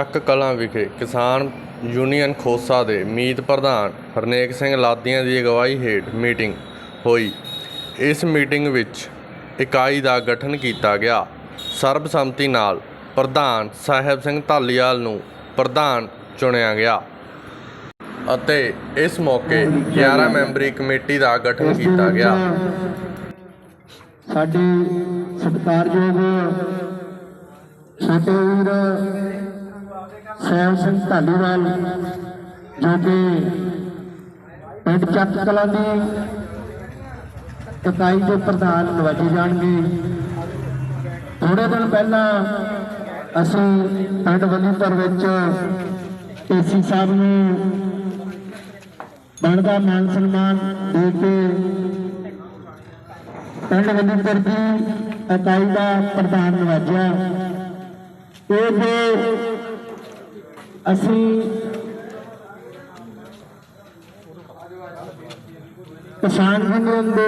ਚੱਕ ਕਲਾਂ ਵਿਖੇ ਕਿਸਾਨ ਯੂਨੀਅਨ ਖੋਸਾ ਦੇ ਮੀਤ ਪ੍ਰਧਾਨ ਹਰਨੇਕ ਸਿੰਘ ਲਾਦੀਆਂ ਦੀ ਅਗਵਾਈ ਹੇਠ ਮੀਟਿੰਗ ਹੋਈ। ਇਸ ਮੀਟਿੰਗ ਵਿੱਚ ਇਕਾਈ ਦਾ ਗਠਨ ਕੀਤਾ ਗਿਆ। ਸਰਬਸੰਮਤੀ ਨਾਲ ਪ੍ਰਧਾਨ ਸਾਹਿਬ ਸਿੰਘ ਧਾਲੀਵਾਲ ਨੂੰ ਪ੍ਰਧਾਨ ਚੁਣਿਆ ਗਿਆ ਅਤੇ ਇਸ ਮੌਕੇ 11 ਮੈਂਬਰੀ ਕਮੇਟੀ ਦਾ ਗਠਨ ਕੀਤਾ ਗਿਆ। ਸਾਡੇ ਸਤਿਕਾਰਯੋਗ ਛੋਟੇ ਵੀਰ ਸੈਮ ਸਿੰਘ ਧਾਲੀਵਾਲ ਜੋ ਕਿ ਪਿੰਡ ਚੱਕ ਕਲਾਂ ਦੀ ਇਕਾਈ ਦੇ ਪ੍ਰਧਾਨ ਨਵਾਜੇ ਜਾਣਗੇ। ਥੋੜੇ ਦਿਨ ਪਹਿਲਾਂ ਅਸੀਂ ਪਿੰਡ ਵਲੀਪੁਰ ਵਿੱਚ ਏਸੀ ਸਾਹਿਬ ਨੂੰ ਬਣਦਾ ਮਾਨ ਸਨਮਾਨ ਦੇ ਕੇ ਪਿੰਡ ਵਲੀਪੁਰ ਦੀ ਇਕਾਈ ਦਾ ਪ੍ਰਧਾਨ ਨਵਾਜਿਆ। ਇਹ ਜੋ ਅਸੀਂ ਕਿਸਾਨ ਯੂਨੀਅਨ ਦੇ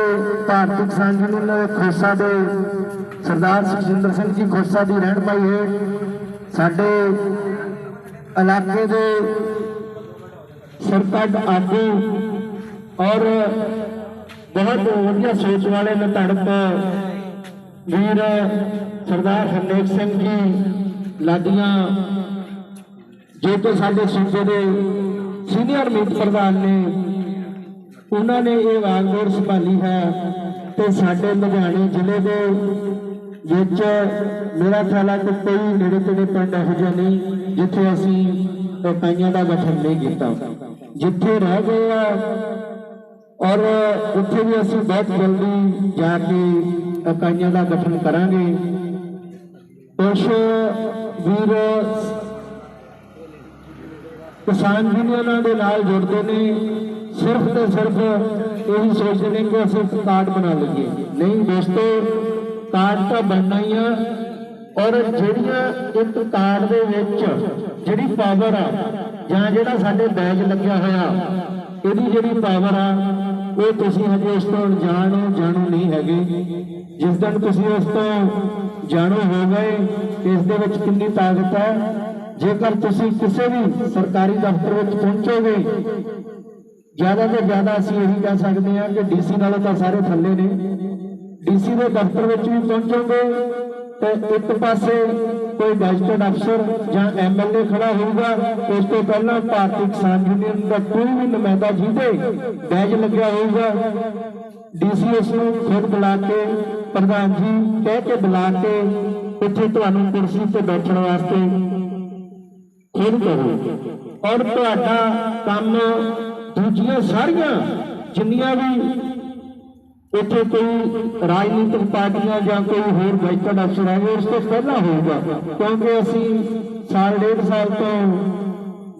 ਭਾਰਤੀ ਕਿਸਾਨ ਯੂਨੀਅਨ ਖੋਸਾ ਦੇ ਸਰਦਾਰ ਸੁਖਜਿੰਦਰ ਸਿੰਘ ਜੀ ਖੋਸਾ ਦੀ ਰਹਿਣ ਪਾਈ ਹੈ। ਸਾਡੇ ਇਲਾਕੇ ਦੇ ਸਰਪੰਚ ਆਗੂ ਔਰ ਬਹੁਤ ਵਧੀਆ ਸੋਚ ਵਾਲੇ ਨਤੜਪ ਵੀਰ ਸਰਦਾਰ ਹਰਨੇਕ ਸਿੰਘ ਜੀ ਲਾਡੀਆਂ ਜੋ ਕਿ ਸਾਡੇ ਸੂਬੇ ਦੇ ਸੀਨੀਅਰ ਮੀਤ ਪ੍ਰਧਾਨ ਨੇ, ਉਹਨਾਂ ਨੇ ਇਹ ਵਾਗਡੋਰ ਸੰਭਾਲੀ ਹੈ ਤੇ ਸਾਡੇ ਲੁਧਿਆਣੇ ਜ਼ਿਲ੍ਹੇ ਦੇ ਵਿੱਚ ਮੇਰਾ ਖਿਆਲ ਹੈ ਕਿ ਕੋਈ ਨੇੜੇ ਤੇੜੇ ਪਿੰਡ ਇਹੋ ਜਿਹਾ ਨਹੀਂ ਜਿੱਥੇ ਅਸੀਂ ਇਕਾਈਆਂ ਦਾ ਗਠਨ ਨਹੀਂ ਕੀਤਾ। ਜਿੱਥੇ ਰਹਿ ਗਏ ਆ ਔਰ ਉੱਥੇ ਵੀ ਅਸੀਂ ਬਹੁਤ ਜਲਦੀ ਜਾ ਕੇ ਇਕਾਈਆਂ ਦਾ ਗਠਨ ਕਰਾਂਗੇ। ਕੁਛ ਵੀਰ ਕਿਸਾਨ ਯੂਨੀਅਨਾਂ ਦੇ ਨਾਲ ਜੁੜਦੇ ਨੇ। ਸਿਰਫ ਤੇ ਸਿਰਫ ਇਹੀ ਸੋਚਦੇ ਨੇ ਕਿ ਅਸੀਂ ਕਾਰਡ ਬਣਾ ਲਈਏ। ਨਹੀਂ, ਦੋਸਤੋ, ਕਾਰਡ ਤਾਂ ਬਣਨਾ ਹੀ ਆ। ਔਰ ਜਿਹੜੀਆਂ ਇੱਕ ਕਾਰਡ ਦੇ ਵਿੱਚ ਜਿਹੜੀ ਪਾਵਰ ਆ, ਜਾਂ ਜਿਹੜਾ ਸਾਡੇ ਬੈਜ ਲੱਗਿਆ ਹੋਇਆ, ਇਹਦੀ ਜਿਹੜੀ ਪਾਵਰ ਆ, ਉਹ ਤੁਸੀਂ ਹਜੇ ਇਸ ਤੋਂ ਅਣਜਾਣ ਹੋ ਨਹੀਂ ਹੈਗੇ। ਜਿਸ ਦਿਨ ਤੁਸੀਂ ਉਸ ਤੋਂ ਜਾਣੂ ਹੋ ਗਏ, ਇਸ ਦੇ ਵਿੱਚ ਕਿੰਨੀ ਤਾਕਤ ਹੈ? ਜੇਕਰ ਤੁਸੀਂ ਕਿਸੇ ਵੀ ਸਰਕਾਰੀ ਦਫ਼ਤਰ ਵਿੱਚ ਪਹੁੰਚੋਗੇ, ਜ਼ਿਆਦਾ ਤੋਂ ਜ਼ਿਆਦਾ ਅਸੀਂ ਇਹੀ ਕਹਿ ਸਕਦੇ ਹਾਂ ਕਿ ਡੀਸੀ ਨਾਲੋਂ ਤਾਂ ਸਾਰੇ ਥੱਲੇ ਨੇ। ਡੀਸੀ ਦੇ ਦਫ਼ਤਰ ਵਿੱਚ ਵੀ ਪਹੁੰਚੋਗੇ, ਤੇ ਇੱਕ ਪਾਸੇ ਕੋਈ ਗੈਜ਼ਟਡ ਅਫਸਰ ਜਾਂ ਐਮਐਲਏ ਖੜਾ ਹੋਊਗਾ, ਉਸ ਤੋਂ ਪਹਿਲਾਂ ਭਾਰਤੀ ਕਿਸਾਨ ਯੂਨੀਅਨ ਦਾ ਕੋਈ ਵੀ ਨੁਮਾਇੰਦਾ ਜਿਹਦੇ ਬੈਜ ਲੱਗਿਆ ਹੋਊਗਾ, ਡੀਸੀ ਉਸ ਨੂੰ ਖੁਦ ਬੁਲਾ ਕੇ, ਪ੍ਰਧਾਨ ਜੀ ਕਹਿ ਕੇ ਬੁਲਾ ਕੇ, ਇੱਥੇ ਤੁਹਾਨੂੰ ਕੁਰਸੀ ਤੇ ਬੈਠਣ ਵਾਸਤੇ ਖੁਦ ਕਰੋ। ਔਰ ਤੁਹਾਡਾ ਕੰਮ ਦੂਜੀਆਂ ਸਾਰੀਆਂ, ਜਿੰਨੀਆਂ ਵੀ ਇੱਥੇ ਕੋਈ ਰਾਜਨੀਤਿਕ ਪਾਰਟੀਆਂ ਜਾਂ ਕੋਈ ਹੋਰ ਗੈਜ਼ਟਡ ਅਫਸਰ ਹੈਗੇ, ਉਸ ਤੋਂ ਪਹਿਲਾਂ ਹੋਊਗਾ। ਕਿਉਂਕਿ ਅਸੀਂ ਸਾਲ, ਡੇਢ ਸਾਲ ਤੋਂ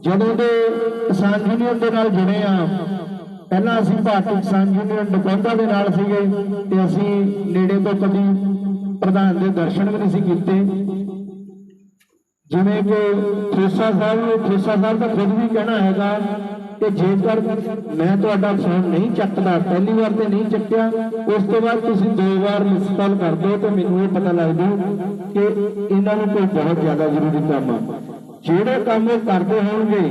ਜਦੋਂ ਦੇ ਕਿਸਾਨ ਯੂਨੀਅਨ ਦੇ ਨਾਲ ਜੁੜੇ ਆ ਪਹਿਲਾਂ ਅਸੀਂ ਭਾਰਤੀ ਕਿਸਾਨ ਯੂਨੀਅਨ ਡਕੌਂਦਾ ਦੇ ਨਾਲ ਸੀਗੇ ਤੇ ਅਸੀਂ ਨੇੜੇ ਤੋਂ ਕਦੀ ਪ੍ਰਧਾਨ ਦੇ ਦਰਸ਼ਨ ਵੀ ਨਹੀਂ ਸੀ ਕੀਤੇ। ਜਿਵੇਂ ਕਿ ਖੇਸਾ ਸਾਹਿਬ ਨੂੰ ਖੇਸਾ ਸਾਹਿਬ ਦਾ ਖੁਦ ਵੀ ਕਹਿਣਾ ਹੈਗਾ ਕਿ ਜੇਕਰ ਮੈਂ ਤੁਹਾਡਾ ਫੋਨ ਨਹੀਂ ਚੱਕਦਾ, ਪਹਿਲੀ ਵਾਰ ਤੇ ਨਹੀਂ ਚੱਕਿਆ, ਉਸ ਤੋਂ ਬਾਅਦ ਤੁਸੀਂ ਦੋ ਵਾਰ ਮਿਸ ਕਾਲ ਕਰ ਦਿਓ ਤੇ ਮੈਨੂੰ ਇਹ ਪਤਾ ਲੱਗ ਜੂ ਕਿ ਇਹਨਾਂ ਨੂੰ ਕੋਈ ਬਹੁਤ ਜ਼ਿਆਦਾ ਜ਼ਰੂਰੀ ਕੰਮ ਆ। ਜਿਹੜੇ ਕੰਮ ਉਹ ਕਰਦੇ ਹੋਣਗੇ,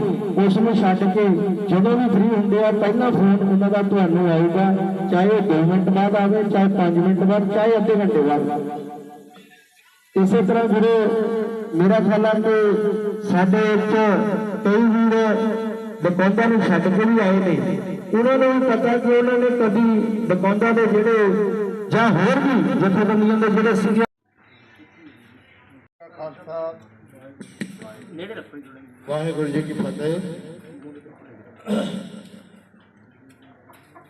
ਉਸ ਨੂੰ ਛੱਡ ਕੇ ਜਦੋਂ ਵੀ ਫ੍ਰੀ ਹੁੰਦੇ ਆ, ਪਹਿਲਾਂ ਫੋਨ ਉਹਨਾਂ ਦਾ ਤੁਹਾਨੂੰ ਆਏਗਾ ਚਾਹੇ ਉਹ 2 ਮਿੰਟ ਬਾਅਦ ਆਵੇ, ਚਾਹੇ 5 ਮਿੰਟ ਬਾਅਦ, ਚਾਹੇ ਅੱਧੇ ਘੰਟੇ ਬਾਅਦ। ਇਸੇ ਤਰ੍ਹਾਂ ਵੀਰੇ ਮੇਰਾ ਖਿਆਲ ਹੈ ਕਿ ਸਾਡੇ ਵਿੱਚ ਕਈ ਵੀਰ ਬਕੌਂਦਾ ਨੂੰ ਛੱਡ ਕੇ ਵੀ ਆਏ ਨੇ। ਉਹਨਾਂ ਨੂੰ ਵੀ ਪਤਾ ਕਿ ਉਹਨਾਂ ਨੇ ਕਦੀ ਬਕੌਂਦਾ ਦੇ ਜਿਹੜੇ ਜਾਂ ਹੋਰ ਵੀ ਜਥੇਬੰਦੀਆਂ ਦੇ ਜਿਹੜੇ ਸੀਗੇ ਖਾਲਸਾ। ਵਾਹਿਗੁਰੂ ਜੀ ਕੀ ਫਤਿਹ।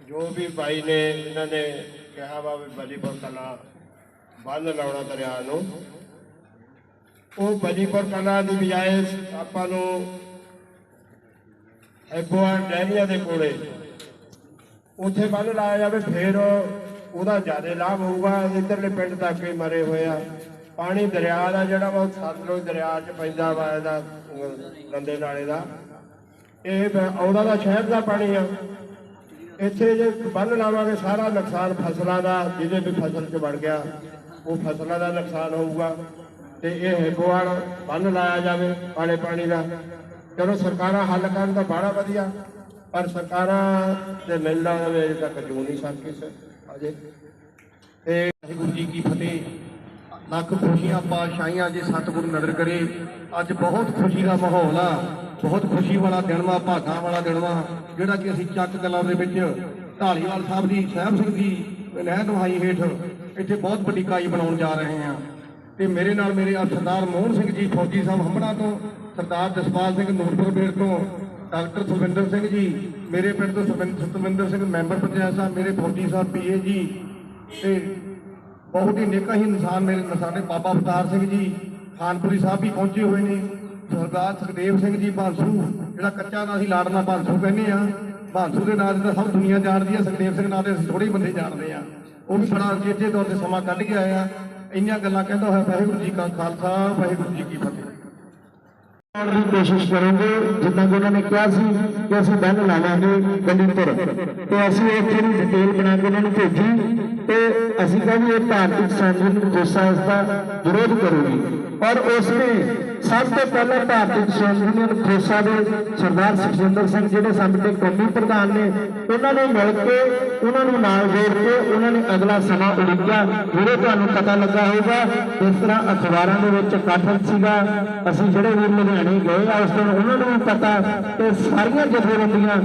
ਜੋ ਵੀ ਭਾਈ ਨੇ ਇਹਨਾਂ ਨੇ ਕਿਹਾ ਵਾ ਵੀ ਬਲੀਪੁਰ ਕਲਾ ਬੰਦ ਲਾਉਣਾ ਦਰਿਆ ਨੂੰ। ਉਹ ਬਲੀਪੁਰ ਕਲਾ ਦੀ ਬਜਾਏ ਆਪਾਂ ਨੂੰ ਐਗੋਆ ਡੈਰੀਆ ਦੇ ਕੋਲੇ। ਉੱਥੇ ਬੰਨ ਲਾਇਆ ਜਾਵੇ ਫਿਰ ਉਹਦਾ ਜ਼ਿਆਦਾ ਲਾਭ ਹੋਊਗਾ। ਇਧਰਲੇ ਪਿੰਡ ਤੱਕ ਹੀ ਮਰੇ ਹੋਏ ਆ। ਪਾਣੀ ਦਰਿਆ ਦਾ ਜਿਹੜਾ ਵਾ ਉਹ ਸਤਲੁਜ ਦਰਿਆ 'ਚ ਪੈਂਦਾ ਵਾ ਇਹਦਾ ਅਹ, ਗੰਦੇ ਨਾਲੇ ਦਾ। ਇਹ ਬ- ਆਉਂਦਾ ਦਾ ਸ਼ਹਿਰ ਦਾ ਪਾਣੀ ਆ। ਇੱਥੇ ਜੇ ਬੰਨ ਲਾਵਾਂਗੇ ਸਾਰਾ ਨੁਕਸਾਨ ਫਸਲਾਂ ਦਾ ਜਿਹਦੇ ਵੀ ਫਸਲ 'ਚ ਵੜ ਗਿਆ ਉਹ ਫਸਲਾਂ ਦਾ ਨੁਕਸਾਨ ਹੋਊਗਾ। ਤੇ ਇਹ ਹੈਪੋਵਾਲ ਬੰਨ ਲਾਇਆ ਜਾਵੇ ਪਾਣੀ ਪਾਣੀ ਦਾ। ਚਲੋ ਸਰਕਾਰਾਂ ਹੱਲ ਕਰਨ ਤਾਂ ਬੜਾ ਵਧੀਆ, ਪਰ ਸਰਕਾਰਾਂ ਤੇ ਮਿਲਦਾ ਹੋਵੇ ਅਜੇ ਤੱਕ ਜੂ ਨਹੀਂ ਸਕੀ ਅਜੇ। ਤੇ ਵਾਹਿਗੁਰੂ ਜੀ ਕੀ ਫਤਿਹ। ਲੱਖ ਖੁਸ਼ੀਆਂ, ਪਾਤਸ਼ਾਹੀਆਂ ਜੇ ਸਤਿਗੁਰੂ ਨਦਰ ਕਰੇ, ਅੱਜ ਬਹੁਤ ਖੁਸ਼ੀ ਦਾ ਮਾਹੌਲ ਆ। ਬਹੁਤ ਖੁਸ਼ੀ ਵਾਲਾ ਦਿਨ ਵਾ, ਭਾਗਾਂ ਵਾਲਾ ਦਿਨ ਵਾ, ਜਿਹੜਾ ਕਿ ਅਸੀਂ ਚੱਕ ਕਲਾਂ ਦੇ ਵਿੱਚ ਢਾਲੀਵਾਲ ਸਾਹਿਬ ਦੀ ਸਾਹਿਬ ਸਿੰਘ ਜੀ ਨਹਿਰ ਨੁਹਾਈ ਹੇਠ ਇੱਥੇ ਬਹੁਤ ਵੱਡੀ ਇਕਾਈ ਬਣਾਉਣ ਜਾ ਰਹੇ ਹਾਂ। ਤੇ ਮੇਰੇ ਨਾਲ ਮੇਰੇ ਆ ਸਰਦਾਰ ਮੋਹਨ ਸਿੰਘ ਜੀ ਫੌਜੀ ਸਾਹਿਬ ਹੰਬੜਾ ਤੋਂ, ਸਰਦਾਰ ਜਸਪਾਲ ਸਿੰਘ ਨੂਰਪੁਰ ਬੇੜ ਤੋਂ, ਡਾਕਟਰ ਸੁਖਵਿੰਦਰ ਸਿੰਘ ਜੀ, ਮੇਰੇ ਪਿੰਡ ਤੋਂ ਸੁਖਵਿੰ- ਸਤਵਿੰਦਰ ਸਿੰਘ ਮੈਂਬਰ ਪੰਚਾਇਤ ਸਾਹਿਬ, ਮੇਰੇ ਫੌਜੀ ਸਾਹਿਬ ਪੀਏ ਜੀ, ਤੇ ਬਹੁਤ ਹੀ ਨੇਕਾ ਹੀ ਇਨਸਾਨ ਮੇਰੇ ਸਾਡੇ ਬਾਬਾ ਅਵਤਾਰ ਸਿੰਘ ਜੀ, ਖਾਨਪੁਰੀ ਸਾਹਿਬ ਵੀ ਪਹੁੰਚੇ ਹੋਏ ਨੇ, ਸਰਦਾਰ ਸੁਖਦੇਵ ਸਿੰਘ ਜੀ ਬਾਂਸੂ ਜਿਹੜਾ ਕੱਚਾ ਨਾਂ ਅਸੀਂ ਲਾੜਨਾ ਬਾਂਸੂ ਕਹਿੰਦੇ ਆ ਬਾਂਸੂ ਦੇ ਨਾਂ ਤੇ ਸਭ ਦੁਨੀਆ ਜਾਣਦੀ ਆ, ਸੁਖਦੇਵ ਸਿੰਘ ਨਾਂ ਦੇ ਅਸੀਂ ਥੋੜੇ ਬੰਦੇ ਜਾਣਦੇ ਆ ਉਹ ਵੀ ਬੜਾ ਚੇਚੇ ਤੌਰ ਤੇ ਸਮਾਂ ਕੱਢ ਕੇ ਆਇਆ ਇੰਨੀਆਂ ਗੱਲਾਂ ਕਹਿੰਦਾ ਹੋਇਆ, ਵਾਹਿਗੁਰੂ ਜੀ ਕਾ ਖਾਲਸਾ, ਵਾਹਿਗੁਰੂ ਜੀ ਕੀ ਫਤਿਹ। ਲਾਉਣ ਦੀ ਕੋਸ਼ਿਸ਼ ਕਰਾਂਗੇ, ਜਿੱਦਾਂ ਕਿ ਉਹਨਾਂ ਨੇ ਕਿਹਾ ਸੀ ਕਿ ਅਸੀਂ ਬੰਨ ਲਾਵਾਂਗੇ ਗੰਡੀਪੁਰ ਤੇ ਅਸੀਂ ਉੱਥੇ ਦੀ ਡਿਟੇਲ ਬਣਾ ਕੇ ਉਹਨਾਂ ਨੂੰ ਭੇਜੀ ਤੇ ਅਸੀਂ ਕਹਿੰਦੇ ਇਹ ਭਾਰਤੀ ਕਿਸਾਨ ਯੂਨੀਅਨ ਕੋਸਾ ਇਸ ਦਾ ਵਿਰੋਧ ਕਰੂਗੀ। ਔਰ ਉਸਨੇ ਸਭ ਤੋਂ ਪਹਿਲਾਂ ਭਾਰਤੀ ਕਿਸਾਨ ਯੂਨੀਅਨ ਖੋਸਾ ਦੇ ਸਰਦਾਰ ਸੁਖਜਿੰਦਰ ਸਿੰਘ ਜਿਹੜੇ ਸਾਡੇ ਕੌਮੀ ਪ੍ਰਧਾਨ ਨੇ, ਉਹਨਾਂ ਨੂੰ ਮਿਲ ਕੇ, ਉਹਨਾਂ ਨੂੰ ਨਾਲ ਜੋੜ ਕੇ, ਉਹਨਾਂ ਨੇ ਅਗਲਾ ਸਮਾਂ ਉਲੀਕਿਆ ਜਿਹੜੇ ਤੁਹਾਨੂੰ ਪਤਾ ਲੱਗਾ ਹੋਊਗਾ, ਇਸ ਤਰ੍ਹਾਂ ਅਖਬਾਰਾਂ ਦੇ ਵਿੱਚ ਇਕੱਠ ਸੀਗਾ। ਅਸੀਂ ਜਿਹੜੇ ਵੀ ਲੁਧਿਆਣੇ ਗਏ ਆ, ਉਸ ਦਿਨ ਉਹਨਾਂ ਨੂੰ ਵੀ ਪਤਾ ਕਿ ਸਾਰੀਆਂ ਜਥੇਬੰਦੀਆਂ